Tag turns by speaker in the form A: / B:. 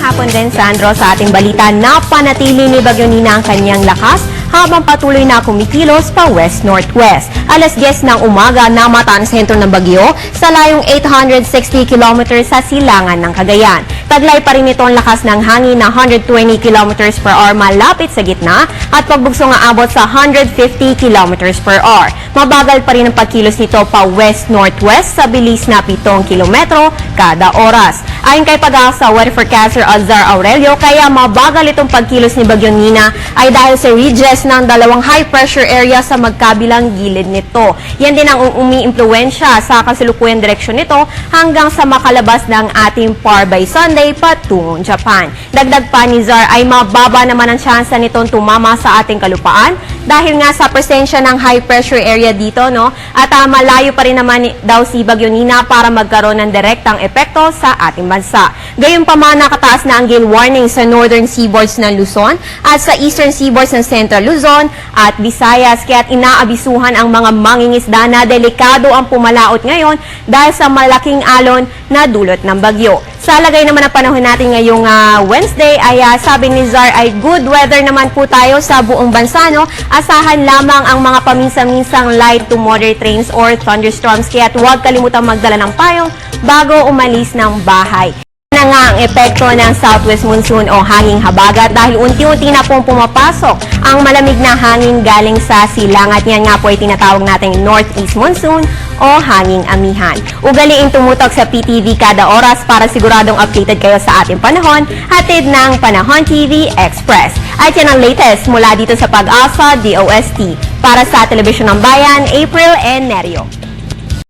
A: hapon din, Sandro, sa ating balita na panatili ni Bagyo Nina ang kanyang lakas habang patuloy na kumikilos pa west-northwest. Alas 10 ng umaga, namata ang sentro ng bagyo sa layong 860 kilometers sa silangan ng Cagayan. Taglay pa rin ito ang lakas ng hangin na 120 kilometers per hour malapit sa gitna at pagbugso nga abot sa 150 kilometers per hour. Mabagal pa rin ang pagkilos nito pa west-northwest sa bilis na 7 kilometro kada oras. Ayon kay pag-asa weather forecaster Alzar Aurelio, kaya mabagal itong pagkilos ni Bagyo Nina ay dahil sa ridges ng dalawang high pressure area sa magkabilang gilid nito. Yan din ang umi-impluensya sa kasalukuyang direksyon nito hanggang sa makalabas ng ating par by Sunday patungong Japan. Dagdag pa ni Zar ay mababa naman ang tsansa nitong tumama sa ating kalupaan dahil nga sa presensya ng high pressure area dito no at ah, malayo pa rin naman daw si Bagyo Nina para magkaroon ng direktang epekto sa ating bansa. Gayunpaman nakataas na ang gale warning sa northern seaboards ng Luzon at sa eastern seaboards ng Central Luzon at Visayas kaya't inaabisuhan ang mga mangingisda na delikado ang pumalaot ngayon dahil sa malaking alon na dulot ng bagyo. Sa lagay naman ng panahon natin ngayong ah, Wednesday ay ah, sabi ni Zar ay good weather naman po tayo sa buong bansa. No? Asahan lamang ang mga paminsan-minsang light to moderate rains or thunderstorms kaya huwag kalimutang magdala ng payong bago umalis ng bahay nga ang epekto ng southwest monsoon o hanging habagat dahil unti-unti na pong pumapasok ang malamig na hangin galing sa silangat. Yan nga po ay tinatawag nating northeast monsoon o hanging amihan. Ugaliing tumutok sa PTV kada oras para siguradong updated kayo sa ating panahon, hatid ng Panahon TV Express. At yan ang latest mula dito sa Pag-asa DOST. Para sa Telebisyon ng Bayan, April and Nerio.